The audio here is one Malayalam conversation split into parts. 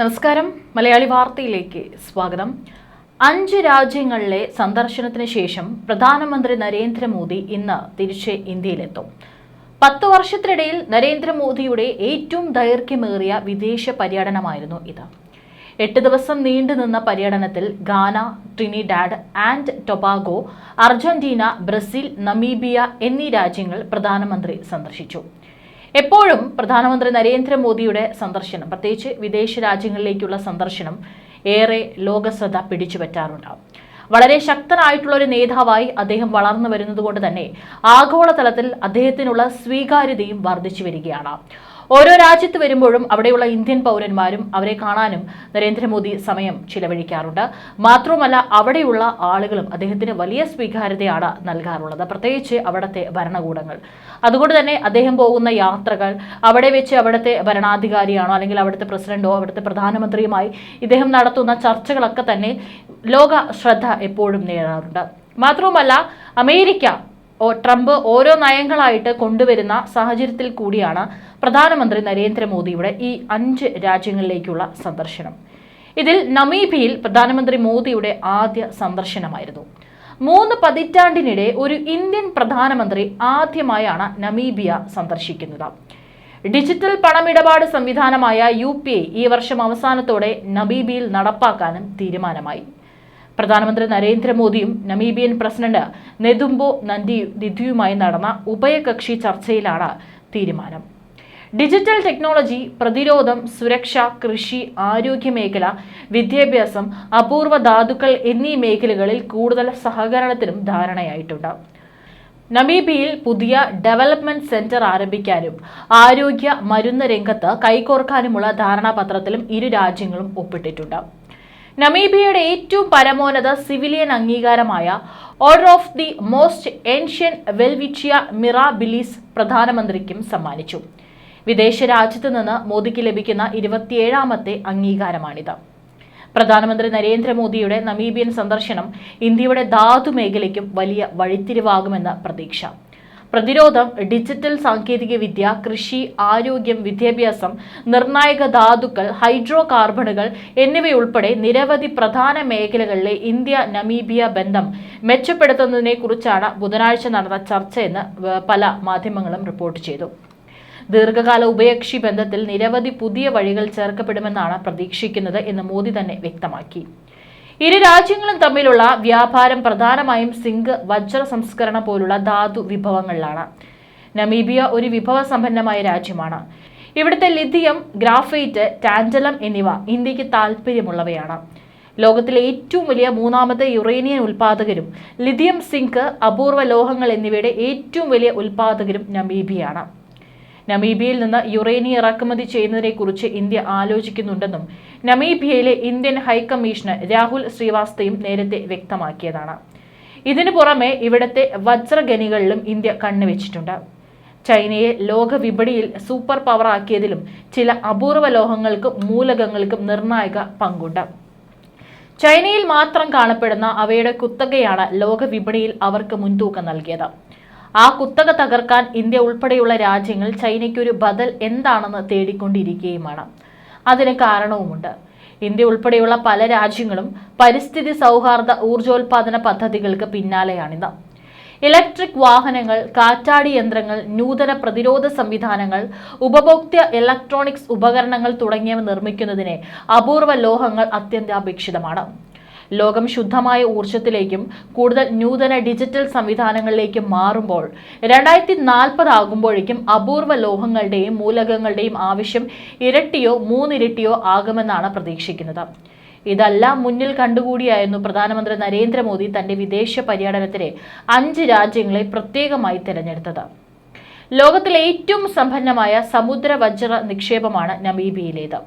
നമസ്കാരം. മലയാളി വാർത്തയിലേക്ക് സ്വാഗതം. അഞ്ച് രാജ്യങ്ങളിലെ സന്ദർശനത്തിന് ശേഷം പ്രധാനമന്ത്രി നരേന്ദ്രമോദി ഇന്ന് തിരിച്ച് ഇന്ത്യയിലെത്തും. പത്ത് വർഷത്തിനിടയിൽ നരേന്ദ്രമോദിയുടെ ഏറ്റവും ദൈർഘ്യമേറിയ വിദേശ പര്യടനമായിരുന്നു ഇത്. എട്ട് ദിവസം നീണ്ടുനിന്ന പര്യടനത്തിൽ Ghana Trinidad and Tobago Argentina Brazil Namibia എന്നീ രാജ്യങ്ങൾ പ്രധാനമന്ത്രി സന്ദർശിച്ചു. എപ്പോഴും പ്രധാനമന്ത്രി നരേന്ദ്രമോദിയുടെ സന്ദർശനം പ്രത്യേകിച്ച് വിദേശ രാജ്യങ്ങളിലേക്കുള്ള സന്ദർശനം ഏറെ ലോകശ്രദ്ധ പിടിച്ചുപറ്റാറുണ്ടാവും. വളരെ ശക്തനായിട്ടുള്ള ഒരു നേതാവായി അദ്ദേഹം വളർന്നു വരുന്നത് കൊണ്ട് തന്നെ ആഗോളതലത്തിൽ അദ്ദേഹത്തിനുള്ള സ്വീകാര്യതയും വർദ്ധിച്ചു വരികയാണ്. ഓരോ രാജ്യത്ത് വരുമ്പോഴും അവിടെയുള്ള ഇന്ത്യൻ പൗരന്മാരും അവരെ കാണാനും നരേന്ദ്രമോദി സമയം ചിലവഴിക്കാറുണ്ട്. മാത്രവുമല്ല അവിടെയുള്ള ആളുകളും അദ്ദേഹത്തിന് വലിയ സ്വീകാര്യതയാണ് നൽകാറുള്ളത്. പ്രത്യേകിച്ച് അവിടുത്തെ ഭരണകൂടങ്ങൾ. അതുകൊണ്ട് തന്നെ അദ്ദേഹം പോകുന്ന യാത്രകൾ അവിടെ വെച്ച് അവിടുത്തെ ഭരണാധികാരിയാണോ അല്ലെങ്കിൽ അവിടുത്തെ പ്രസിഡന്റോ അവിടുത്തെ പ്രധാനമന്ത്രിയുമായി ഇദ്ദേഹം നടത്തുന്ന ചർച്ചകളൊക്കെ തന്നെ ലോക ശ്രദ്ധ എപ്പോഴും നേടാറുണ്ട്. മാത്രവുമല്ല അമേരിക്ക ട്രംപ് ഓരോ നയങ്ങളായിട്ട് കൊണ്ടുവരുന്ന സാഹചര്യത്തിൽ കൂടിയാണ് പ്രധാനമന്ത്രി നരേന്ദ്രമോദിയുടെ ഈ അഞ്ച് രാജ്യങ്ങളിലേക്കുള്ള സന്ദർശനം. ഇതിൽ നമീബിയിൽ പ്രധാനമന്ത്രി മോദിയുടെ ആദ്യ സന്ദർശനമായിരുന്നു. മൂന്ന് പതിറ്റാണ്ടിനിടെ ഒരു ഇന്ത്യൻ പ്രധാനമന്ത്രി ആദ്യമായാണ് നമീബിയ സന്ദർശിക്കുന്നത്. ഡിജിറ്റൽ പണമിടപാട് സംവിധാനമായ യു ഈ വർഷം അവസാനത്തോടെ നമീബിയിൽ നടപ്പാക്കാനും തീരുമാനമായി. പ്രധാനമന്ത്രി നരേന്ദ്രമോദിയും നമീബിയൻ പ്രസിഡന്റ് നെതുംബോ നന്ദി ദിദ്യുമായി നടന്ന ഉഭയകക്ഷി ചർച്ചയിലാണ് തീരുമാനം. ഡിജിറ്റൽ ടെക്നോളജി പ്രതിരോധം സുരക്ഷ കൃഷി ആരോഗ്യ മേഖല വിദ്യാഭ്യാസം അപൂർവ ധാതുക്കൾ എന്നീ മേഖലകളിൽ കൂടുതൽ സഹകരണത്തിനും ധാരണയായിട്ടുണ്ട്. നമീബിയയിൽ പുതിയ ഡെവലപ്മെന്റ് സെന്റർ ആരംഭിക്കാനും ആരോഗ്യ മരുന്ന് രംഗത്ത് കൈകോർക്കാനുമുള്ള ധാരണാപത്രത്തിലും ഇരു രാജ്യങ്ങളും ഒപ്പിട്ടിട്ടുണ്ട്. നമീബിയയുടെ ഏറ്റവും പരമോന്നത civilian അംഗീകാരമായ order of the most ancient Welwitschia Mirabilis പ്രധാനമന്ത്രിക്കും സമ്മാനിച്ചു. വിദേശ രാജ്യത്ത് നിന്ന് മോദിക്ക് ലഭിക്കുന്ന ഇരുപത്തിയേഴാമത്തെ അംഗീകാരമാണിത്. പ്രധാനമന്ത്രി നരേന്ദ്രമോദിയുടെ നമീബിയൻ സന്ദർശനം ഇന്ത്യയുടെ ധാതു മേഖലയ്ക്കും വലിയ വഴിത്തിരിവാകുമെന്ന പ്രതീക്ഷ. പ്രതിരോധം ഡിജിറ്റൽ സാങ്കേതിക വിദ്യ കൃഷി ആരോഗ്യം വിദ്യാഭ്യാസം നിർണായക ധാതുക്കൾ ഹൈഡ്രോ കാർബണുകൾ എന്നിവയുൾപ്പെടെ നിരവധി പ്രധാന മേഖലകളിലെ ഇന്ത്യ നമീബിയ ബന്ധം മെച്ചപ്പെടുത്തുന്നതിനെ കുറിച്ചാണ് ബുധനാഴ്ച നടന്ന ചർച്ചയെന്ന് പല മാധ്യമങ്ങളും റിപ്പോർട്ട് ചെയ്തു. ദീർഘകാല ഉഭയകക്ഷി ബന്ധത്തിൽ നിരവധി പുതിയ വഴികൾ ചേർക്കപ്പെടുമെന്നാണ് പ്രതീക്ഷിക്കുന്നത് എന്ന് മോദി തന്നെ വ്യക്തമാക്കി. ഇരു രാജ്യങ്ങളും തമ്മിലുള്ള വ്യാപാരം പ്രധാനമായും സിങ്ക് വജ്ര സംസ്കരണം പോലുള്ള ധാതു വിഭവങ്ങളിലാണ്. നമീബിയ ഒരു വിഭവ സമ്പന്നമായ രാജ്യമാണ്. ഇവിടുത്തെ ലിഥിയം ഗ്രാഫൈറ്റ് ടാൻഡലം എന്നിവ ഇന്ത്യയ്ക്ക് താല്പര്യമുള്ളവയാണ് ലോകത്തിലെ ഏറ്റവും വലിയ മൂന്നാമത്തെ യുറേനിയൻ ഉൽപാദകരും ലിഥിയം സിങ്ക് അപൂർവ ലോഹങ്ങൾ എന്നിവയുടെ ഏറ്റവും വലിയ ഉൽപാദകരും നമീബിയാണ്. നമീബിയയിൽ നിന്ന് യുറേനിയം ഇറക്കുമതി ചെയ്യുന്നതിനെക്കുറിച്ച് ഇന്ത്യ ആലോചിക്കുന്നുണ്ടെന്നും നമീബിയയിലെ ഇന്ത്യൻ ഹൈക്കമ്മീഷണർ രാഹുൽ ശ്രീവാസ്തയും നേരത്തെ വ്യക്തമാക്കിയതാണ്. ഇതിനു പുറമെ ഇവിടുത്തെ വജ്രഖനികളിലും ഇന്ത്യ കണ്ണുവെച്ചിട്ടുണ്ട്. ചൈനയെ ലോക വിപണിയിൽ സൂപ്പർ പവർ ആക്കിയതിലും ചില അപൂർവ ലോഹങ്ങൾക്കും മൂലകങ്ങൾക്കും നിർണായക പങ്കുണ്ട്. ചൈനയിൽ മാത്രം കാണപ്പെടുന്ന അവയുടെ കുത്തകയാണ് ലോക വിപണിയിൽ അവർക്ക് മുൻതൂക്കം നൽകിയത്. ആ കുത്തക തകർക്കാൻ ഇന്ത്യ ഉൾപ്പെടെയുള്ള രാജ്യങ്ങൾ ചൈനയ്ക്കൊരു ബദൽ എന്താണെന്ന് തേടിക്കൊണ്ടിരിക്കുകയുമാണ്. അതിന് കാരണവുമുണ്ട്. ഇന്ത്യ ഉൾപ്പെടെയുള്ള പല രാജ്യങ്ങളും പരിസ്ഥിതി സൗഹാർദ്ദ ഊർജോൽപാദന പദ്ധതികൾക്ക് പിന്നാലെയാണിത്. ഇലക്ട്രിക് വാഹനങ്ങൾ കാറ്റാടി യന്ത്രങ്ങൾ നൂതന പ്രതിരോധ സംവിധാനങ്ങൾ ഉപഭോക്തൃ ഇലക്ട്രോണിക്സ് ഉപകരണങ്ങൾ തുടങ്ങിയവ നിർമ്മിക്കുന്നതിനെ അപൂർവ ലോഹങ്ങൾ അത്യന്താപേക്ഷിതമാണ്. ലോകം ശുദ്ധമായ ഊർജത്തിലേക്കും കൂടുതൽ നൂതന ഡിജിറ്റൽ സംവിധാനങ്ങളിലേക്കും മാറുമ്പോൾ രണ്ടായിരത്തി നാൽപ്പത് ആകുമ്പോഴേക്കും അപൂർവ ലോഹങ്ങളുടെയും മൂലകങ്ങളുടെയും ആവശ്യം ഇരട്ടിയോ മൂന്നിരട്ടിയോ ആകുമെന്നാണ് പ്രതീക്ഷിക്കുന്നത്. ഇതെല്ലാം മുന്നിൽ കണ്ടുകൂടിയായിരുന്നു പ്രധാനമന്ത്രി നരേന്ദ്രമോദി തന്റെ വിദേശ പര്യടനത്തിന് അഞ്ച് രാജ്യങ്ങളെ പ്രത്യേകമായി തിരഞ്ഞെടുത്തത്. ലോകത്തിലെ ഏറ്റവും സമ്പന്നമായ സമുദ്ര വജ്ര നിക്ഷേപമാണ് നമീബിയയിലേത്.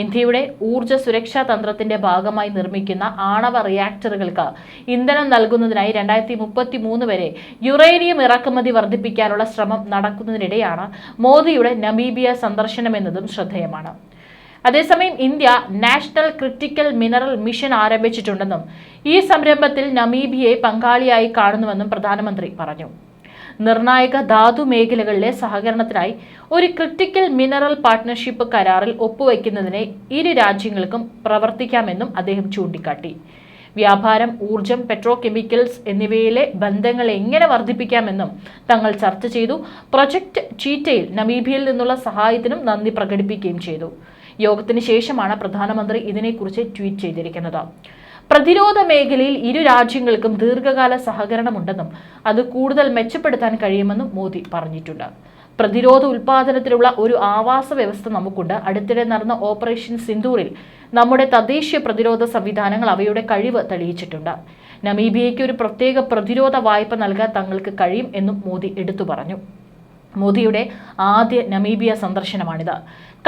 ഇന്ത്യയുടെ ഊർജ സുരക്ഷാ തന്ത്രത്തിന്റെ ഭാഗമായി നിർമ്മിക്കുന്ന ആണവ റിയാക്ടറുകൾക്ക് ഇന്ധനം നൽകുന്നതിനായി രണ്ടായിരത്തി മുപ്പത്തി മൂന്ന് വരെ യുറേനിയം ഇറക്കുമതി വർദ്ധിപ്പിക്കാനുള്ള ശ്രമം നടക്കുന്നതിനിടെയാണ് മോദിയുടെ നമീബിയ സന്ദർശനമെന്നതും ശ്രദ്ധേയമാണ്. അതേസമയം India national critical mineral mission ആരംഭിച്ചിട്ടുണ്ടെന്നും ഈ സംരംഭത്തിൽ നമീബിയെ പങ്കാളിയായി കാണുന്നുവെന്നും പ്രധാനമന്ത്രി പറഞ്ഞു. നിർണായക ധാതു മേഖലകളിലെ സഹകരണത്തിനായി ഒരു ക്രിട്ടിക്കൽ മിനറൽ പാർട്ട്ണർഷിപ്പ് കരാറിൽ ഒപ്പുവയ്ക്കുന്നതിനെ ഇരു രാജ്യങ്ങൾക്കും പ്രവർത്തിക്കാമെന്നും അദ്ദേഹം ചൂണ്ടിക്കാട്ടി. വ്യാപാരം ഊർജം പെട്രോ കെമിക്കൽസ് എന്നിവയിലെ ബന്ധങ്ങൾ എങ്ങനെ വർദ്ധിപ്പിക്കാമെന്നും തങ്ങൾ ചർച്ച ചെയ്തു. പ്രൊജക്ട് ചീറ്റയിൽ നമീബിയയിൽ നിന്നുള്ള സഹായത്തിനും നന്ദി പ്രകടിപ്പിക്കുകയും ചെയ്തു. യോഗത്തിന് ശേഷമാണ് പ്രധാനമന്ത്രി ഇതിനെക്കുറിച്ച് ട്വീറ്റ് ചെയ്തിരിക്കുന്നത്. പ്രതിരോധ മേഖലയിൽ ഇരു രാജ്യങ്ങൾക്കും ദീർഘകാല സഹകരണമുണ്ടെന്നും അത് കൂടുതൽ മെച്ചപ്പെടുത്താൻ കഴിയുമെന്നും മോദി പറഞ്ഞിട്ടുണ്ട്. പ്രതിരോധ ഉൽപാദനത്തിലുള്ള ഒരു ആവാസ വ്യവസ്ഥ നമുക്കുണ്ട്. അടുത്തിടെ നടന്ന ഓപ്പറേഷൻ സിന്ദൂറിൽ നമ്മുടെ തദ്ദേശീയ പ്രതിരോധ സംവിധാനങ്ങൾ അവയുടെ കഴിവ് തെളിയിച്ചിട്ടുണ്ട്. നമീബിയയ്ക്ക് ഒരു പ്രത്യേക പ്രതിരോധ വായ്പ നൽകാൻ തങ്ങൾക്ക് കഴിയും എന്നും മോദി എടുത്തു പറഞ്ഞു. മോദിയുടെ ആദ്യ നമീബിയ സന്ദർശനമാണിത്.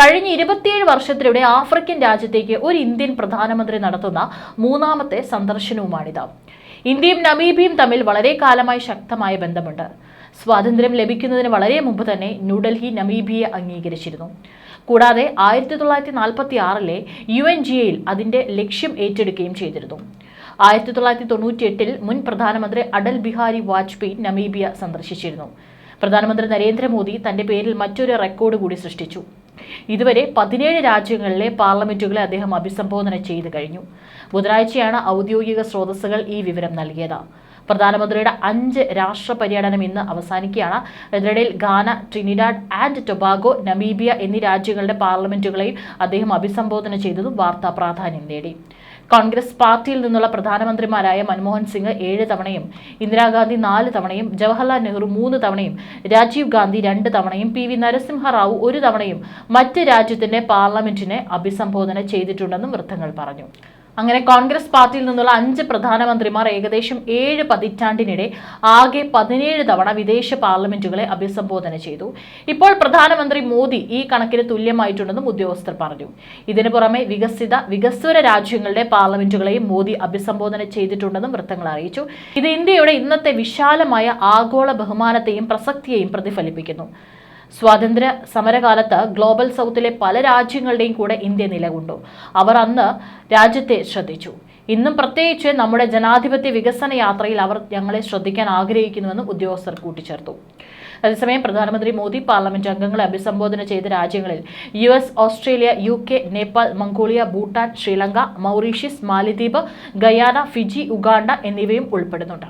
കഴിഞ്ഞ ഇരുപത്തിയേഴ് വർഷത്തിലൂടെ ആഫ്രിക്കൻ രാജ്യത്തേക്ക് ഒരു ഇന്ത്യൻ പ്രധാനമന്ത്രി നടത്തുന്ന മൂന്നാമത്തെ സന്ദർശനവുമാണിത്. ഇന്ത്യയും നമീബിയും തമ്മിൽ വളരെ കാലമായി ശക്തമായ ബന്ധമുണ്ട്. സ്വാതന്ത്ര്യം ലഭിക്കുന്നതിന് വളരെ മുമ്പ് തന്നെ ന്യൂഡൽഹി നമീബിയെ അംഗീകരിച്ചിരുന്നു. കൂടാതെ ആയിരത്തി തൊള്ളായിരത്തി നാൽപ്പത്തി ആറിലെ യു എൻ ജി എയിൽ അതിന്റെ ലക്ഷ്യം ഏറ്റെടുക്കുകയും ചെയ്തിരുന്നു. ആയിരത്തി തൊള്ളായിരത്തി തൊണ്ണൂറ്റി എട്ടിൽ മുൻ പ്രധാനമന്ത്രി അടൽ ബിഹാരി വാജ്പേയി നമീബിയ സന്ദർശിച്ചിരുന്നു. പ്രധാനമന്ത്രി നരേന്ദ്രമോദി തന്റെ പേരിൽ മറ്റൊരു റെക്കോർഡ് കൂടി സൃഷ്ടിച്ചു. ഇതുവരെ പതിനേഴ് രാജ്യങ്ങളിലെ പാർലമെന്റുകളെ അദ്ദേഹം അഭിസംബോധന ചെയ്തു കഴിഞ്ഞു. ബുധനാഴ്ചയാണ് ഔദ്യോഗിക സ്രോതസ്സുകൾ ഈ വിവരം നൽകിയത്. പ്രധാനമന്ത്രിയുടെ അഞ്ച് രാഷ്ട്ര പര്യടനം ഇന്ന് അവസാനിക്കുകയാണ്. ഇതിനിടയിൽ ഗാന ട്രിനിഡാഡ് ആൻഡ് ടൊബാഗോ നമീബിയ എന്നീ രാജ്യങ്ങളുടെ പാർലമെന്റുകളെയും അദ്ദേഹം അഭിസംബോധന ചെയ്തതും വാർത്താ പ്രാധാന്യം നേടി. കോൺഗ്രസ് പാർട്ടിയിൽ നിന്നുള്ള പ്രധാനമന്ത്രിമാരായ മൻമോഹൻ സിംഗ് ഏഴ് തവണയും ഇന്ദിരാഗാന്ധി നാല് തവണയും ജവഹർലാൽ നെഹ്റു മൂന്ന് തവണയും രാജീവ് ഗാന്ധി രണ്ട് തവണയും പി വി നരസിംഹറാവു ഒരു തവണയും മറ്റ് രാജ്യത്തിന്റെ പാർലമെന്റിനെ അഭിസംബോധന ചെയ്തിട്ടുണ്ടെന്നും വൃത്തങ്ങൾ പറഞ്ഞു. അങ്ങനെ കോൺഗ്രസ് പാർട്ടിയിൽ നിന്നുള്ള അഞ്ച് പ്രധാനമന്ത്രിമാർ ഏകദേശം ഏഴ് പതിറ്റാണ്ടിനിടെ ആകെ പതിനേഴ് തവണ വിദേശ പാർലമെന്റുകളെ അഭിസംബോധന ചെയ്തു. ഇപ്പോൾ പ്രധാനമന്ത്രി മോദി ഈ കണക്കിന് തുല്യമായിട്ടുണ്ടെന്നും ഉദ്യോഗസ്ഥർ പറഞ്ഞു. ഇതിനു പുറമെ വികസിത വികസ്വര രാജ്യങ്ങളുടെ പാർലമെന്റുകളെയും മോദി അഭിസംബോധന ചെയ്തിട്ടുണ്ടെന്നും വൃത്തങ്ങൾ അറിയിച്ചു. ഇത് ഇന്ത്യയുടെ ഇന്നത്തെ വിശാലമായ ആഗോള ബഹുമാനത്തെയും പ്രസക്തിയെയും പ്രതിഫലിപ്പിക്കുന്നു. സ്വാതന്ത്ര്യ സമരകാലത്ത് ഗ്ലോബൽ സൗത്തിലെ പല രാജ്യങ്ങളുടെയും കൂടെ ഇന്ത്യ നിലകൊണ്ടു. അവർ അന്ന് രാജ്യത്തെ ശ്രദ്ധിച്ചു. ഇന്നും പ്രത്യേകിച്ച് നമ്മുടെ ജനാധിപത്യ വികസന യാത്രയിൽ അവർ ഞങ്ങളെ ശ്രദ്ധിക്കാൻ ആഗ്രഹിക്കുന്നുവെന്നും ഉദ്യോഗസ്ഥർ കൂട്ടിച്ചേർത്തു. അതേസമയം പ്രധാനമന്ത്രി മോദി പാർലമെന്റ് അംഗങ്ങളെ അഭിസംബോധന ചെയ്ത രാജ്യങ്ങളിൽ U S Australia U K Nepal Mongolia Bhutan Sri Lanka Mauritius മാലിദ്വീപ് ഗയാന ഫിജി ഉഗാണ്ട എന്നിവയും ഉൾപ്പെടുന്നുണ്ട്.